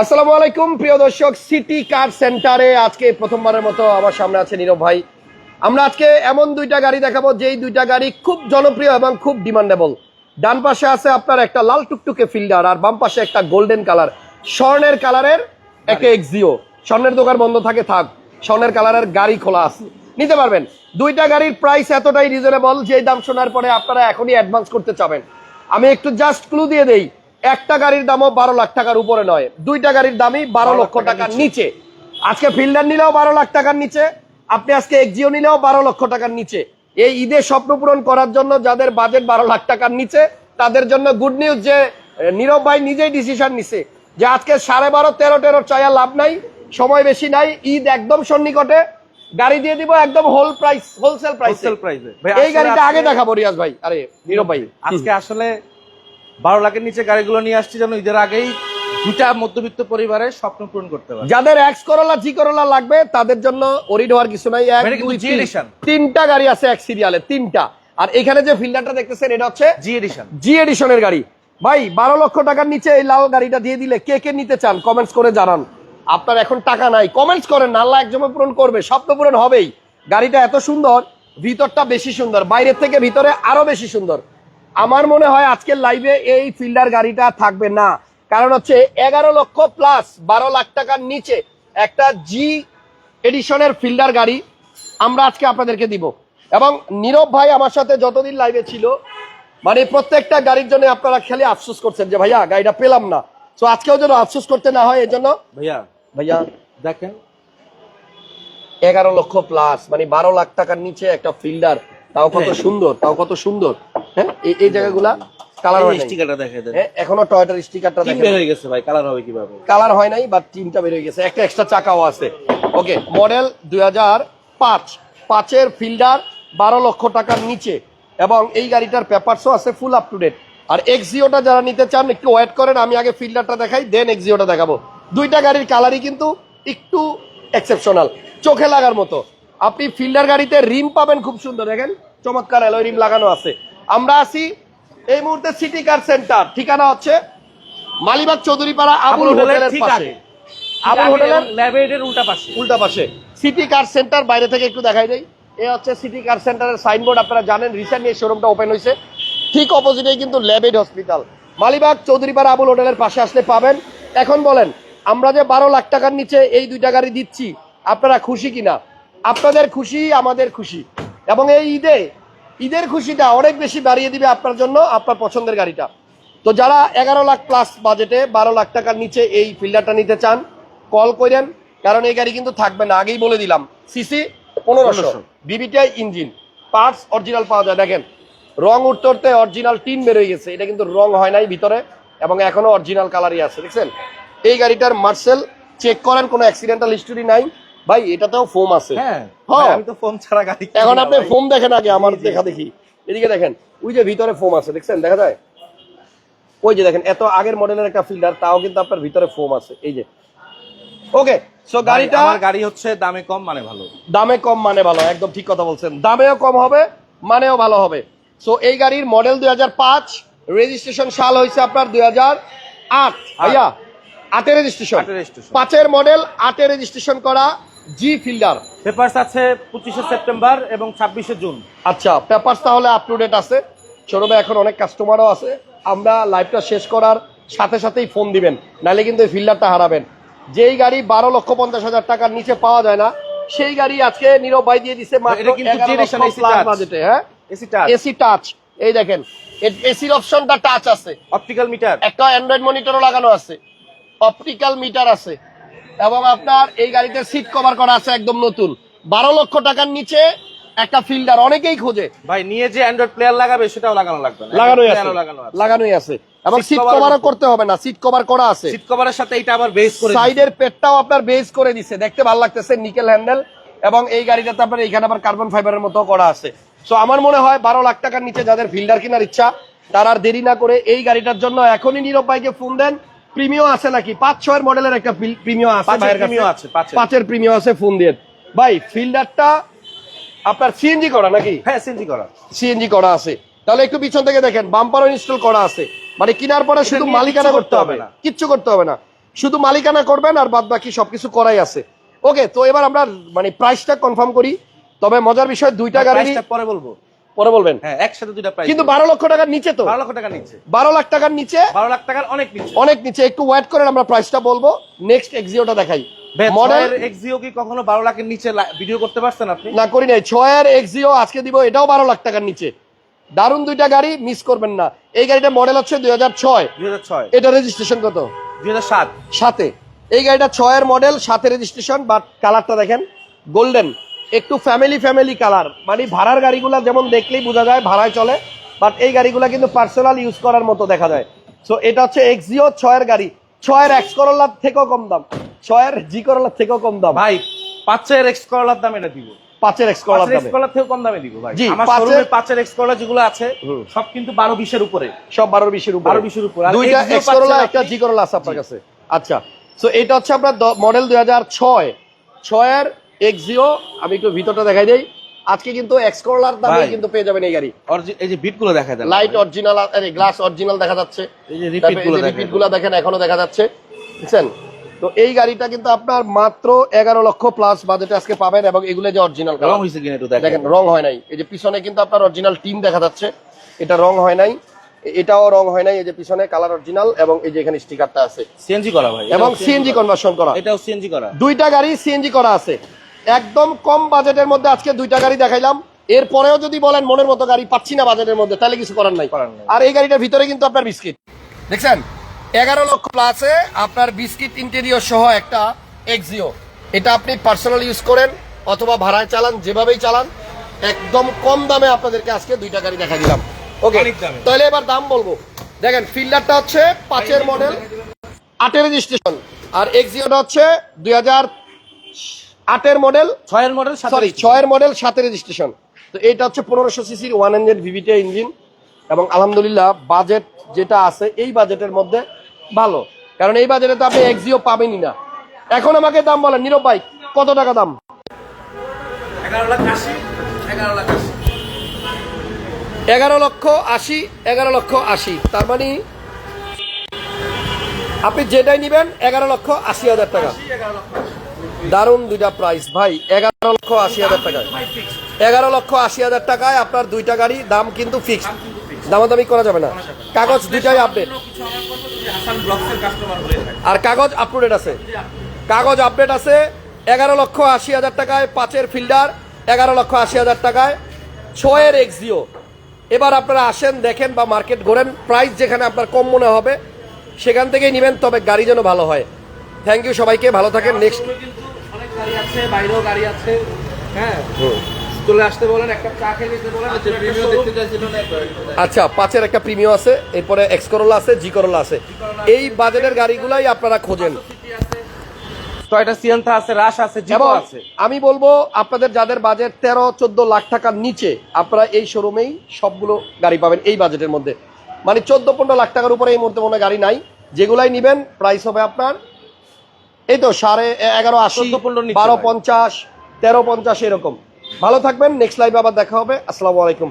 আসসালামু আলাইকুম প্রিয় দর্শক সিটি কার সেন্টারে আজকে প্রথমবারের মতো আমার সামনে আছে নীরব ভাই। আমরা আজকে এমন দুইটা গাড়ি দেখাবো যেই দুইটা গাড়ি খুব জনপ্রিয় এবং খুব ডিমান্ডেবল ডান পাশে আছে আপনার একটা লাল টুকটুকে ফিল্ডার আর বাম পাশে একটা গোল্ডেন কালার। স্বর্ণের কালারের একটা এক্সিও স্বর্ণের দোকান বন্ধ থাকে থাক। স্বর্ণের কালারের গাড়ি খোলা আছে। নিতে পারবেন। দুইটা গাড়ির প্রাইস এতটাই রিজনেবল যে দাম শোনার পরে আপনারা এখনই অ্যাডভান্স করতে চাবেন। আমি একটু জাস্ট ক্লু দিয়ে দেই। একটা গাড়ির দামও বারো লাখ টাকার উপরে নয়। দুইটা গাড়ির দামই বারো লক্ষ টাকার নিচে। আজকে ফিল্ডার নিলেও বারো লাখ টাকার নিচে আপনি আজকে এক্সিও নিলেও বারো লক্ষ টাকার নিচে। এই ঈদে স্বপ্ন পূরণ করার জন্য যাদের বাজেট বারো লাখ টাকার নিচে তাদের জন্য গুড নিউজ যে নীরব ভাই নিজেই ডিসিশন নিছে যে আজকে সাড়ে বারো তেরো তেরো চায়া লাভ নাই সময় বেশি নাই ঈদ একদম সন্নিকটে। গাড়ি দিয়ে দিব একদম whole price wholesale price wholesale প্রাইসে এই গাড়িটা আগে দেখাবো রিয়াজ ভাই। আরে নীরব ভাই। আজকে আসলে বারো লাখের নিচে গাড়িগুলো নিয়ে আসছি যেন ঈদের আগেই দুটা মধ্যবিত্ত পরিবারের স্বপ্ন পূরণ করতে পারে। যাদের এক্স করোলা জি করোলা লাগবে তাদের জন্য ওরিড হওয়ার কিছু নাই। এক দুই, edition। তিনটা গাড়ি আছে এক সিরিয়ালে তিনটা। আর এখানে যে ফিল্ডারটা দেখতেছেন এটা হচ্ছে জি এডিশন জি এডিশনের গাড়ি। ভাই বারো লক্ষ টাকার নিচে এই লাল গাড়িটা দিয়ে দিলে কে কে নিতে চান কমেন্টস করে জানান। আপনার এখন টাকা নাই। কমেন্টস করেন না, আল্লাহ একজমে পূরণ করবে। স্বপ্ন পূরণ হবেই। গাড়িটা এত সুন্দর ভিতরটা বেশি সুন্দর বাইরের থেকে ভিতরে আরও বেশি সুন্দর। আমার মনে হয় আজকের লাইভে এই ফিল্ডার গাড়িটা থাকবে না। কারণ হচ্ছে এগারো লক্ষ প্লাস বারো লাখ টাকার নিচে একটা জি এডিশনের ফিল্ডার গাড়ি আমরা আজকে আপনাদেরকে দিব। এবং নীরব ভাই আমার সাথে যতদিন লাইভে ছিল মানে প্রত্যেকটা গাড়ির জন্য আপনারা খেলে আফসোস করছেন যে ভাইয়া গাড়িটা পেলাম না। তো আজকেও যেন আফসোস করতে না হয় এজন্য ভাইয়া ভাইয়া দেখেন। এগারো লক্ষ প্লাস মানে বারো লাখ টাকার নিচে একটা ফিল্ডার তাও কত হ্যাঁ। সুন্দর তাও কত সুন্দর। হ্যাঁ? এই- এই জায়গাগুলা কালার হয় স্টিকারটা দেখে দেন হ্যাঁ, এখনও টয়টার স্টিকারটা দেখেন। বের হয়ে গেছে ভাই? কালার হবে কীভাবে? কালার হয় নাই বাট তিনটা বের হয়ে গেছে। একটা এক্সট্রা চাকাও আছে। ওকে মডেল দুই হাজার পাঁচ। পাঁচের ফিল্ডার বারো লক্ষ টাকার নিচে। এবং এই গাড়িটার পেপারসও আছে ফুল আপ টু ডেট আর এক্সিওটা যারা নিতে চান একটু ওয়েট করেন আমি আগে ফিল্ডারটা দেখাই দেন এক্সিওটা দেখাবো। দুইটা গাড়ির কালারই কিন্তু একটু এক্সেপশনাল চোখে লাগার মতো। আপনি ফিল্ডার গাড়িতে রিম পাবেন খুব সুন্দর। দেখেন চমৎকার অ্যালয় রিম লাগানো আছে। আমরা আছি এই মুহূর্তে সিটি কার সেন্টার ঠিকানা হচ্ছে মালিবাগ চৌধুরীপাড়া আবুল হোটেলের পাশে। আবুল হোটেলের ল্যাবরেটরির উল্টা পাশে। উল্টা পাশে। সিটি কার সেন্টার বাইরে থেকে একটু দেখাই দেই। এ হচ্ছে সিটি কার সেন্টারের সাইনবোর্ড আপনারা জানেন রিসেন্টলি এই শোরুমটা ওপেন হয়েছে। ঠিক অপোজিটেই কিন্তু ল্যাবেড হসপিটাল মালিবাগ চৌধুরীপাড়া আবুল হোটেলের পাশে আসলে পাবেন। এখন বলেন আমরা যে বারো লাখ টাকার নিচে এই দুইটা গাড়ি দিচ্ছি আপনারা খুশি কিনা? আপনাদের খুশি আমাদের খুশি। এবং এই ঈদে ঈদের খুশিটা অনেক বেশি বাড়িয়ে দিবে আপনার জন্য আপনার পছন্দের গাড়িটা। তো যারা এগারো লাখ প্লাস বাজেটে বারো লাখ টাকার নিচে এই ফিল্ডারটা নিতে চান কল করেন কারণ এই গাড়ি কিন্তু থাকবে না। আগেই বলে দিলাম সিসি পনেরোশো। 1500 বিবিটিআই ইঞ্জিন পার্টস অরিজিনাল পাওয়া যায়। দেখেন রং উঠতে উঠতে অরিজিনাল টিন বেরোয় গেছে। এটা কিন্তু রং হয় নাই ভিতরে এবং এখনও অরিজিনাল কালারই আছে দেখছেন? এই গাড়িটার মার্সেল চেক করেন কোনো অ্যাক্সিডেন্টাল হিস্টোরি নাই। ভাই এটাতেও ফোম আছে। হ্যাঁ হ্যাঁ। আমি তো ফোন ছাড়া গাড়ি এখন আপনি ফোম দেখেন আগে আমার দেখা দেখি। এদিকে দেখেন ওই যে ভিতরে ফোম আছে দেখছেন? দেখা যায়? ওই যে দেখেন এত আগের মডেলের একটা ফিল্ডার তাও কিন্তু আপনার ভিতরে ফোম আছে। এই যে। ওকে সো গাড়িটা আমার গাড়ি হচ্ছে দামে কম মানে ভালো। দামে কম মানে ভালো একদম ঠিক কথা বলছেন। দামেও কম হবে মানেও ভালো হবে। সো এই গাড়ির মডেল দুই হাজার পাঁচ রেজিস্ট্রেশন সাল হয়েছে আপনার দুই হাজার আট। ভাইয়া আটের রেজিস্ট্রেশন। পাঁচের মডেল আটের রেজিস্ট্রেশন করা জি ফিল্ডার। পেপারস আছে পঁচিশে সেপ্টেম্বর এবং ছাব্বিশে জুন। আচ্ছা পেপারস তাহলে আপ টু ডেট আছে। শোরুমে এখন অনেক কাস্টমারও আছে। আমরা লাইভটা শেষ করার সাথে সাথেই ফোন দিবেন। নাহলে কিন্তু এই ফিল্ডারটা হারাবেন। যেই গাড়ি বারো লক্ষ পঞ্চাশ হাজার টাকার নিচে পাওয়া যায় না সেই গাড়ি আজকে নীরব ভাই দিয়ে দিছে মাত্র এটা কিন্তু 11 Generation লক্ষ AC plus touch। বাজেটে হ্যাঁ? এসি এসি টাচ এই দেখেন এসির অপশনটা টাচ আছে। অপটিক্যাল মিটার একটা অ্যান্ড্রয়েড মনিটরও লাগানো আছে। অপটিক্যাল মিটার আছে। এবং আপনার এই গাড়িতে সিট কভার করা আছে একদম নতুন। বারো লক্ষ টাকার নিচে একটা ফিল্ডার অনেকেই খোঁজে। ভাই নিয়ে যে অ্যান্ড্রয়েড প্লেয়ার লাগাবে সেটাও লাগানো লাগবে লাগানোই আছে। লাগানোই আছে। এবং সিট কভারও করতে- করতে হবে না সিট কভার করা আছে। সিট কভারের সাথে এটা আবার বেস করে সাইডের পেটটাও আপনার বেস করে দিছে দেখতে ভালো লাগতেছে নিকেল হ্যান্ডেল এবং এই গাড়িটাতে আপনার এখানে আবার কার্বন ফাইবারের মতো করা আছে। সো আমার মনে হয় বারো লাখ টাকার নিচে যাদের ফিল্ডার কেনার ইচ্ছা তারা আর দেরি না করে এই গাড়িটার জন্য এখনই নীরব ভাইকে ফোন দেন। প্রিমিও আছে নাকি? পাঁচ ছয়ের মডেলের একটা প্রিমিও আছে পাঁচের আছে, প্রিমিও আছে ফোন দিয়ে। ভাই ফিল্ডারটা আপনার সিএনজি করা নাকি? হ্যাঁ সিএনজি করা। সিএনজি করা আছে। তাহলে একটু পিছন থেকে দেখেন বাম্পারও ইনস্টল করা আছে। মানে কেনার পরে শুধু মালিকানা করতে হবে। না। কিচ্ছু করতে হবে না। শুধু মালিকানা করবেন আর বাদ বাকি সবকিছু করাই আছে। ওকে তো এবার আমরা মানে প্রাইসটা কনফার্ম করি। তবে মজার বিষয় দুইটা গাড়ি পরে বলব। পরে বলবেন। হ্যাঁ একসাথে দুইটা প্রাইস কিন্তু বারো লক্ষ টাকার নিচে তো। বারো লক্ষ টাকা নিচ্ছে বারো লাখ টাকার নিচে। বারো লাখ টাকার অনেক নিচ্ছে অনেক নিচে। একটু ওয়েট করেন আমরা প্রাইসটা বলব। নেক্সট এক্সিওটা দেখাই। মডেল এক্সিও কি কখনো বারো লাখের নিচে ভিডিও করতে পারছেন আপনি? না করি নাই। ছয়ের এক্সিও আজকে দিব এটাও বারো লাখ টাকার নিচে। দারুণ দুইটা গাড়ি মিস করবেন না। এই গাড়িটা মডেল হচ্ছে দুই হাজার ছয়। দুই হাজার ছয়। এটা রেজিস্ট্রেশন কত? সাথে এই গাড়িটা ছয়ের মডেল সাথে রেজিস্ট্রেশন বাট কালারটা দেখেন। গোল্ডেন একটু ফ্যামিলি ফ্যামিলি কালার মানে ভাড়ার গাড়িগুলো যেমন দেখলেই বোঝা যায় ভাড়ায় চলে। বাট এই গাড়িগুলো কিন্তু পার্সোনাল ইউজ করার মতো দেখা যায়। সো এটা হচ্ছে এক্সিও ছয়ের গাড়ি। ছয়ের এক্স করোলার থেকেও কম দাম। ছয়ের জি করোলার থেকেও কম দাম। ভাই পাঁচের এক্স করলার দাম এটা দিব। পাঁচের এক্স করোলার এক্স করলার থেকেও কম দামে দিব ভাই। আমার শোরুমে পাঁচের এক্স করলা যেগুলো আছে সব কিন্তু বারো বিশের উপরে। সব বারো বিশের উপর। বারো বিশের উপর। আর দুইটা এক্স করোলা একটা জি করোলা আছে আপনার কাছে। আচ্ছা। সো এটা হচ্ছে আপনার মডেল দুই হাজার ছয়। ছয়ের এক্সিও আমি একটু ভিতরটা দেখাই দেই। আজকে কিন্তু এক্স করোলার দামে কিন্তু পেয়ে যাবেন এই গাড়ি। এই যে বিটগুলো দেখা লাইট অরিজিনাল গ্লাস অরিজিনাল দেখা যাচ্ছে। এই যে রিপিটগুলো দেখা রিপিটগুলো দেখেন এখনও দেখা যাচ্ছে। বুঝছেন? তো এই গাড়িটা কিন্তু আপনার মাত্র এগারো লক্ষ প্লাস বাজেটে আজকে পাবেন এবং এগুলো যে অরিজিনাল রং হয়েছে কিনা একটু দেখেন। রং হয় নাই। এই যে পিছনে কিন্তু আপনার অরিজিনাল টিম দেখা যাচ্ছে। এটা রং হয় নাই। এটাও রং হয় নাই। এই যে পিছনে কালার অরিজিনাল এবং এই যে এখানে স্টিকারটা আছে। সিএনজি করা ভাই। এবং সিএনজি। কনভার্সন করা। এটাও সিএনজি করা। দুইটা গাড়ি সিএনজি করা আছে। একদম কম বাজেটের মধ্যে আজকে দুইটা গাড়ি দেখাইলাম। এরপরেও যদি বলেন মনের মতো গাড়ি পাচ্ছি না বাজেটের মধ্যে তাহলে কিছু করার নাই। করার আর এই গাড়িটার ভিতরে কিন্তু আপনার বিস্কিট। দেখছেন? এগারো লক্ষ প্লাসে আপনার বিস্কিট ইন্টেরিয়র সহ একটা এক্সিও এটা আপনি পার্সোনাল ইউজ করেন অথবা ভাড়ায় চালান যেভাবেই চালান একদম কম দামে আপনাদেরকে আজকে দুইটা গাড়ি দেখা দিলাম। ওকে তাহলে এবার দাম বলব। দেখেন ফিল্ডারটা হচ্ছে পাঁচের মডেল আটের রেজিস্ট্রেশন আর এক্সিওটা হচ্ছে দুই হাজার আটের মডেল ছয়ের মডেল সরি ছয়ের মডেল সাথে রেজিস্ট্রেশন তো এটা হচ্ছে পনেরোশো সিসির ওয়ান হান্ড্রেড ভিভিটি ইঞ্জিন এবং আলহামদুলিল্লাহ বাজেট যেটা আছে এই বাজেটের মধ্যে ভালো। কারণ এই বাজেটে তো আপনি এক্সিও পাবেনই না। এখন আমাকে দাম বলেন নীরব ভাই কত টাকা দাম? এগারো লক্ষ আশি এগারো লক্ষ আশি। তার মানে আপনি যেটাই নিবেন এগারো লক্ষ আশি হাজার টাকা। দারুণ দুইটা প্রাইস ভাই, এগারো লক্ষ আশি হাজার টাকায়। এগারো লক্ষ আশি হাজার টাকায় আপনার দুইটা গাড়ি, দাম কিন্তু ফিক্সড দামাদামি করা যাবে না। কাগজ দুইটাই আপডেট আর কাগজ আপডেট আছে। কাগজ আপডেট আছে এগারো লক্ষ আশি হাজার টাকায় পাঁচের ফিল্ডার এগারো লক্ষ আশি হাজার টাকায় ছয়ের এক্সিও এবার আপনারা আসেন, দেখেন বা মার্কেট ঘোরেন প্রাইস যেখানে আপনার কম মনে হবে, সেখান থেকেই নেবেন, তবে গাড়ি যেন ভালো হয়। থ্যাংক ইউ সবাইকে, ভালো থাকেন নেক্সট গাড়ি আছে বাইরেও গাড়ি আছে হ্যাঁ? চলে আসতে বলেন একটা চা খেয়ে যেতে বলেন প্রিমিয়াম দেখতে চাইছিল আচ্ছা পাঁচের একটা প্রিমিয় আছে এরপরে এক্স করোলা আছে জি করোলা আছে। এই বাজেটের গাড়িগুলাই আপনারা খোঁজেন। টয়টা সিয়ান্তা আছে। রাশ আছে জিপো আছে আমি বলব আপনাদের যাদের বাজেট তেরো চোদ্দ লাখ টাকার নিচে আপনারা এই শোরুমেই সবগুলো গাড়ি পাবেন এই বাজেটের মধ্যে। মানে চোদ্দ পনেরো লাখ টাকার উপরে এই মুহূর্তে মনে গাড়ি নাই। যেগুলাই নিবেন প্রাইস হবে আপনার এই তো সাড়ে এগারো আশি 14 15 নিচে বারো পঞ্চাশ তেরো পঞ্চাশ এরকম। ভালো থাকবেন নেক্সট লাইভে আবার দেখা হবে। আসসালামু আলাইকুম।